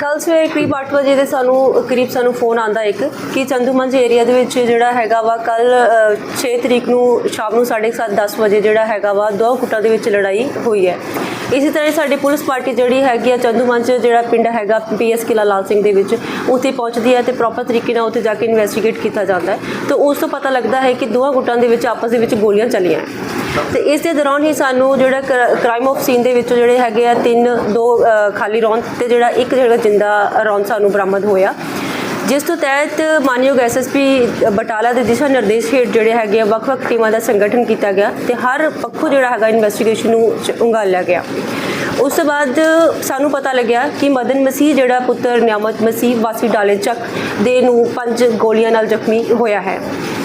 ਕੱਲ ਸਵੇਰੇ ਕਰੀਬ 8 ਵਜੇ ਦੇ ਸਾਨੂੰ, ਕਰੀਬ ਸਾਨੂੰ ਫੋਨ ਆਂਦਾ ਇੱਕ ਕਿ ਚੰਦੂਮੰਜ ਏਰੀਆ ਦੇ ਵਿੱਚ ਜਿਹੜਾ ਹੈਗਾ ਵਾ ਕੱਲ 6 ਤਰੀਕ ਨੂੰ ਸ਼ਾਮ ਨੂੰ 7:30 10 ਵਜੇ ਜਿਹੜਾ ਹੈਗਾ ਵਾ ਦੋ ਗੁੱਟਾਂ ਦੇ ਵਿੱਚ ਲੜਾਈ ਹੋਈ ਹੈ। ਇਸੇ ਤਰ੍ਹਾਂ ਹੀ ਸਾਡੀ ਪੁਲਿਸ ਪਾਰਟੀ ਜਿਹੜੀ ਹੈਗੀ ਆ ਚੰਦੂਮੰਜ ਜਿਹੜਾ ਪਿੰਡ ਹੈਗਾ ਪੀਐਸ ਕਿਲਾ ਲਾਲ ਸਿੰਘ ਦੇ ਵਿੱਚ, ਉੱਥੇ ਪਹੁੰਚਦੀ ਹੈ ਤੇ ਪ੍ਰੋਪਰ ਤਰੀਕੇ ਨਾਲ ਉੱਥੇ ਜਾ ਕੇ ਇਨਵੈਸਟੀਗੇਟ ਕੀਤਾ ਜਾਂਦਾ ਹੈ। ਤੇ ਉਸ ਤੋਂ ਪਤਾ ਲੱਗਦਾ ਹੈ ਕਿ ਦੋਹਾਂ ਗੁੱਟਾਂ ਦੇ ਵਿੱਚ ਆਪਸ ਦੇ ਵਿੱਚ ਗੋਲੀਆਂ ਚੱਲੀਆਂ ਤੇ ਇਸ ਦੇ ਦੌਰਾਨ ਹੀ ਸਾਨੂੰ ਜਿਹੜਾ ਕ੍ਰਾਈਮ ਆਫ ਸੀਨ ਦੇ ਵਿੱਚੋਂ ਜਿਹੜੇ ਹੈਗੇ ਆ ਤਿੰਨ, ਦੋ ਖਾਲੀ ਰੌਂਦ ਤੇ ਜਿਹੜਾ ਇੱਕ ਜਿਹੜਾ ਜਿੰਦਾ ਰੌਂਦ ਸਾਨੂੰ ਬਰਾਮਦ ਹੋਇਆ। ਜਿਸ ਤੋਂ ਤਹਿਤ ਮਾਨਯੋਗ ਐਸਐਸਪੀ ਬਟਾਲਾ ਦੇ ਦਿਸ਼ਾ ਨਿਰਦੇਸ਼ ਹੇਠ ਜਿਹੜੇ ਹੈਗੇ ਆ ਵੱਖ-ਵੱਖ ਟੀਮਾਂ ਦਾ ਸੰਗਠਨ ਕੀਤਾ ਗਿਆ ਤੇ ਹਰ ਪੱਖੋਂ ਜਿਹੜਾ ਹੈਗਾ ਇਨਵੈਸਟੀਗੇਸ਼ਨ ਨੂੰ ਚ- ਉੰਗਾਲਿਆ ਗਿਆ। ਉਸ ਤੋਂ ਬਾਅਦ ਸਾਨੂੰ ਪਤਾ ਲੱਗਿਆ ਕਿ ਮਦਨ ਮਸੀਹ ਜਿਹੜਾ ਪੁੱਤਰ ਨਿਆਮਤ ਮਸੀਹ ਵਾਸੀ ਡਾਲੇ ਚੱਕ ਦੇ ਨੂੰ ਪੰਜ ਗੋਲੀਆਂ ਨਾਲ ਜ਼ਖਮੀ ਹੋਇਆ ਹੈ।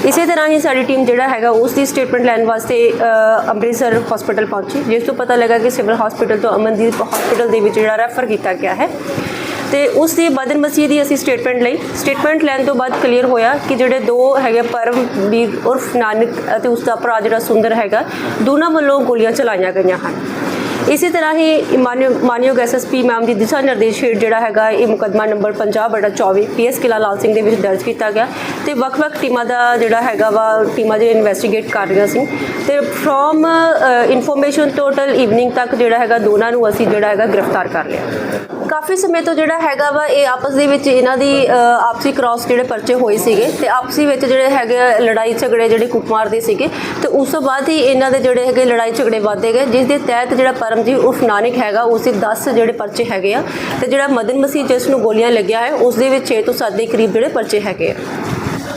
ਇਸੇ ਤਰ੍ਹਾਂ ਹੀ ਸਾਡੀ ਟੀਮ ਜਿਹੜਾ ਹੈਗਾ ਉਸ ਦੀ ਸਟੇਟਮੈਂਟ ਲੈਣ ਵਾਸਤੇ ਅੰਮ੍ਰਿਤਸਰ ਹਸਪੀਟਲ ਪਹੁੰਚੀ, ਜਿਸ ਤੋਂ ਪਤਾ ਲੱਗਾ ਕਿ ਸਿਵਲ ਹਸਪੀਟਲ ਤੋਂ ਅਮਨਦੀਪ ਹਸਪੀਟਲ ਦੇ ਵਿੱਚ ਜਿਹੜਾ ਰੈਫਰ ਕੀਤਾ ਗਿਆ ਹੈ। ਤੇ ਉਸ ਦੀ ਬਦਨ ਮਸੀਹ ਦੀ ਅਸੀਂ ਸਟੇਟਮੈਂਟ ਲਈ। ਸਟੇਟਮੈਂਟ ਲੈਣ ਤੋਂ ਬਾਅਦ ਕਲੀਅਰ ਹੋਇਆ ਕਿ ਜਿਹੜੇ ਦੋ ਹੈਗੇ ਪਰਮਵੀਰ ਉਰਫ ਨਾਨਕ ਅਤੇ ਉਸ ਦਾ ਭਰਾ ਜਿਹੜਾ ਸੁੰਦਰ ਹੈਗਾ, ਦੋਨਾਂ ਵੱਲੋਂ ਗੋਲੀਆਂ ਚਲਾਈਆਂ ਗਈਆਂ ਹਨ। ਇਸੇ ਤਰ੍ਹਾਂ ਹੀ ਮਾਨਯੋਗ ਮਾਨਯੋਗ ਐਸਐਸਪੀ ਮੈਮ ਦੀ ਦਿਸ਼ਾ ਨਿਰਦੇਸ਼ ਹੇਠ ਜਿਹੜਾ ਹੈਗਾ ਇਹ ਮੁਕੱਦਮਾ ਨੰਬਰ 50 ਬਟਾ 24 ਪੀਐਸ ਕਿਲਾ ਲਾਲ ਸਿੰਘ ਦੇ ਵਿੱਚ ਦਰਜ ਕੀਤਾ ਗਿਆ ਤੇ ਵੱਖ-ਵੱਖ ਟੀਮਾਂ ਦਾ ਜਿਹੜਾ ਹੈਗਾ ਵਾ, ਟੀਮਾਂ ਜਿਹੜੇ ਇਨਵੈਸਟੀਗੇਟ ਕਰ ਰਹੀਆਂ ਸੀ। ਤੇ ਫਰੋਮ ਇਨਫੋਰਮੇਸ਼ਨ ਟੋਟਲ ਈਵਨਿੰਗ ਤੱਕ ਜਿਹੜਾ ਹੈਗਾ ਦੋਨਾਂ ਨੂੰ ਅਸੀਂ ਜਿਹੜਾ ਹੈਗਾ ਗ੍ਰਿਫਤਾਰ ਕਰ ਲਿਆ। ਕਾਫੀ ਸਮੇਂ ਤੋਂ ਜਿਹੜਾ ਹੈਗਾ ਵਾ, ਇਹ ਆਪਸ ਦੇ ਵਿੱਚ ਇਹਨਾਂ ਦੀ ਆਪਸੀ ਕ੍ਰਾਸ ਜਿਹੜੇ ਪਰਚੇ ਹੋਏ ਸੀਗੇ ਤੇ ਆਪਸੀ ਵਿੱਚ ਜਿਹੜੇ ਹੈਗੇ ਆ ਲੜਾਈ ਝਗੜੇ ਜਿਹੜੇ ਕੁੱਟਮਾਰ ਦੇ ਸੀਗੇ ਤੇ ਉਸ ਤੋਂ ਬਾਅਦ ਹੀ ਇਹਨਾਂ ਦੇ ਜਿਹੜੇ ਹੈਗੇ ਲੜਾਈ ਝਗੜੇ ਵਧਦੇ ਗਏ, ਜਿਸ ਦੇ ਤਹਿਤ ਜਿਹੜਾ ਪਰਮਜੀਤ ਉਰਫ ਨਾਨਕ ਹੈਗਾ ਉਸ ਦੇ 10 ਜਿਹੜੇ ਪਰਚੇ ਹੈਗੇ ਆ ਤੇ ਜਿਹੜਾ ਮਦਨ ਮਸੀਹ ਜਿਸ ਨੂੰ ਗੋਲੀਆਂ ਲੱਗਿਆ ਹੈ ਉਸ ਦੇ ਵਿੱਚ 6 ਤੋਂ 7 ਦੇ ਕਰੀਬ ਜਿਹੜੇ ਪਰਚੇ ਹੈਗੇ ਆ।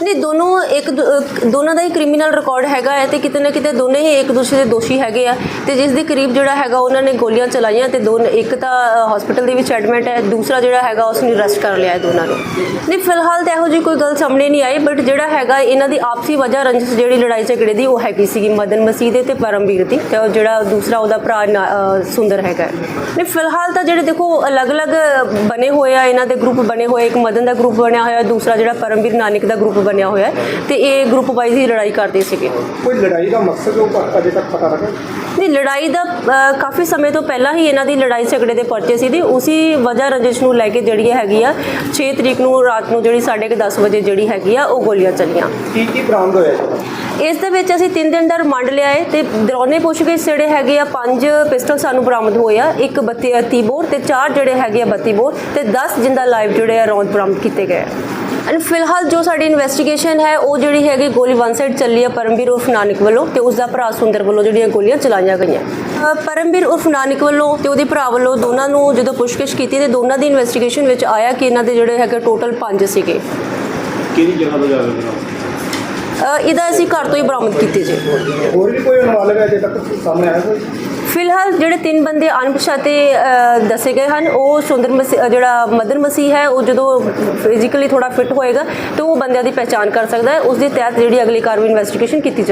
ਨਹੀਂ, ਦੋਨੋਂ ਇੱਕ ਦੂ- ਦੋਨਾਂ ਦਾ ਹੀ ਕ੍ਰਿਮੀਨਲ ਰਿਕਾਰਡ ਹੈਗਾ ਹੈ ਤੇ ਕਿਤੇ ਨਾ ਕਿਤੇ ਦੋਨੇ ਹੀ ਇੱਕ ਦੂਸਰੇ ਦੇ ਦੋਸ਼ੀ ਹੈਗੇ ਆ ਤੇ ਜਿਸ ਦੇ ਕਰੀਬ ਜਿਹੜਾ ਹੈਗਾ ਉਹਨਾਂ ਨੇ ਗੋਲੀਆਂ ਚਲਾਈਆਂ ਤੇ ਦੋਨ, ਇੱਕ ਤਾਂ ਹਸਪੀਟਲ ਦੇ ਵਿੱਚ ਐਡਮਿਟ ਹੈ, ਦੂਸਰਾ ਜਿਹੜਾ ਹੈਗਾ ਉਸ ਨੂੰ ਅਰੈਸਟ ਕਰ ਲਿਆ ਹੈ ਦੋਨਾਂ ਨੂੰ। ਨਹੀਂ, ਫਿਲਹਾਲ ਤਾਂ ਇਹੋ ਜਿਹੀ ਕੋਈ ਗੱਲ ਸਾਹਮਣੇ ਨਹੀਂ ਆਈ ਬਟ ਜਿਹੜਾ ਹੈਗਾ ਇਹਨਾਂ ਦੀ ਆਪਸੀ ਵਜ੍ਹਾ ਰੰਜਿਸ਼ ਜਿਹੜੀ ਲੜਾਈ ਝਗੜੇ ਦੀ ਉਹ ਹੈਗੀ ਸੀਗੀ, ਮਦਨ ਮਸੀਹ ਦੇ ਤੇ ਪਰਮਵੀਰ ਦੀ, ਤੇ ਉਹ ਜਿਹੜਾ ਦੂਸਰਾ ਉਹਦਾ ਭਰਾ ਸੁੰਦਰ ਹੈਗਾ ਨਹੀਂ, ਫਿਲਹਾਲ ਤਾਂ ਜਿਹੜੇ ਦੇਖੋ ਅਲੱਗ-ਅਲੱਗ ਬਣੇ ਹੋਏ ਆ, ਇਹਨਾਂ ਦੇ ਗਰੁੱਪ ਬਣੇ ਹੋਏ, ਇੱਕ ਮਦਨ ਦਾ ਗਰੁੱਪ ਬਣਿਆ ਹੋਇਆ, ਦੂਸਰਾ ਜਿਹੜਾ ਪਰਮਵੀਰ ਨਾਨਕ ਦਾ ਗਰੁੱਪ ਬਣਿਆ ਹੋਇਆ ਹੈ ਤੇ ਇਹ ਗਰੁੱਪ ਵਾਈਜ਼ ਹੀ ਲੜਾਈ ਕਰਦੇ ਸੀਗੇ। ਕੋਈ ਲੜਾਈ ਦਾ ਮਕਸਦ ਉਹ ਪ- ਅਜੇ ਤੱਕ ਪਤਾ ਲੱਗਾ? ਨਹੀਂ ਲੜਾਈ ਦਾ ਅ, ਕਾਫੀ ਸਮੇਂ ਤੋਂ ਪਹਿਲਾਂ ਹੀ ਇਹਨਾਂ ਦੀ ਲੜਾਈ ਝਗੜੇ ਦੇ ਪਰਚੇ ਸੀ ਦੀ ਉਸੇ ਵਜ੍ਹਾ ਰੰਜਿਸ਼ ਨੂੰ ਲੈ ਕੇ ਜਿਹੜੀ ਹੈਗੀ ਆ 6 ਤਰੀਕ ਨੂੰ ਰਾਤ ਨੂੰ ਜਿਹੜੀ 10:30 ਵਜੇ ਜਿਹੜੀ ਹੈਗੀ ਆ ਉਹ ਗੋਲੀਆਂ ਚੱਲੀਆਂ। ਕੀ ਕੀ ਬਰਾਮਦ ਹੋਇਆ ਇਸ ਦਾ ਇਸ ਦੇ ਵਿੱਚ ਅਸੀਂ 3 ਦਿਨ ਦਾ ਰਿਮਾਂਡ ਲਿਆ ਹੈ ਤੇ ਦਰੋਨੇ ਪੁੱਛਗਿੱਛ ਜਿਹੜੇ ਹੈਗੇ ਆ ਪੰਜ ਪਿਸਟਲ ਸਾਨੂੰ ਬਰਾਮਦ ਹੋਏ ਆ ਇੱਕ 32 30 ਬੋਰ ਤੇ ਚਾਰ ਜਿਹੜੇ ਹੈਗੇ ਆ 32 ਬੋਰ ਤੇ 10 ਜਿੰਦਾ ਲਾਈਵ ਜਿਹੜੇ ਆ ਰੌਂਦ ਬਰਾਮਦ ਕੀਤੇ ਗਏ। ਐਂਡ ਫਿਲਹਾਲ ਜੋ ਸਾਡੀ ਇਨਵੈਸਟੀਗੇਸ਼ਨ ਹੈ ਉਹ ਜਿਹੜੀ ਹੈਗੀ ਗੋਲੀ ਵਨ ਸਾਈਡ ਚੱਲੀ ਆ ਪਰਮਵੀਰ ਉਰਫ ਨਾਨਕ ਵੱਲੋਂ ਤੇ ਉਸ ਦਾ ਭਰਾ ਸੁੰਦਰ ਵੱਲੋਂ ਜਿਹੜੀਆਂ ਗੋਲੀਆਂ ਚਲਾਈਆਂ ਗਈਆਂ। ਅ, ਪਰਮਵੀਰ ਉਰਫ ਨਾਨਕ ਵੱਲੋਂ ਤੇ ਉਹਦੇ ਭਰਾ ਵੱਲੋਂ ਦੋਨਾਂ ਨੂੰ ਜਦੋਂ ਪੁੱਛਗਿੱਛ ਕੀਤੀ ਤੇ ਦੋਨਾਂ ਦੀ ਇਨਵੈਸਟੀਗੇਸ਼ਨ ਵਿੱਚ ਆਇਆ ਕਿ ਇਹਨਾਂ ਦੇ ਜਿਹੜੇ ਹੈਗੇ ਟੋਟਲ ਪੰਜ ਸੀਗੇ। ਕਿਹੜੀ ਜਗ੍ਹਾ ਤੋਂ ਜਾ ਰਹੇ ਹੋ ਅ, ਇਹਦਾ ਅਸੀਂ ਘਰ ਤੋਂ ਹੀ ਬਰਾਮਦ ਕੀਤੀ ਜੀ। ਹੋਰ ਵੀ ਕੋਈ ਇਨਵੋਲਵ ਹੈ ਅਜੇ ਤੱਕ? ਸਾਹਮਣੇ ਆਇਆ ਕੋਈ? ਫਿਲਹਾਲ ਜਿਹੜੇ ਤਿੰਨ ਬੰਦੇ ਅਣਪਛਾਤੇ ਦੱਸੇ ਗਏ ਹਨ, ਉਹ ਸੁੰਦਰ ਮਸੀ- ਜਿਹੜਾ ਮਦਨ ਮਸੀਹ ਹੈ, ਉਹ ਜਦੋਂ ਫਿਜ਼ੀਕਲੀ ਥੋੜਾ ਫਿੱਟ ਹੋਏਗਾ, ਤਾਂ ਉਹ ਬੰਦਿਆਂ ਦੀ ਪਹਿਚਾਣ ਕਰ ਸਕਦਾ ਹੈ ਉਸ ਦੇ ਤਹਿਤ ਜਿਹੜੀ ਅਗਲੀ ਕਾਰਵਾਈ ਇਨਵੈਸਟੀਗੇਸ਼ਨ ਕੀਤੀ ਜਾ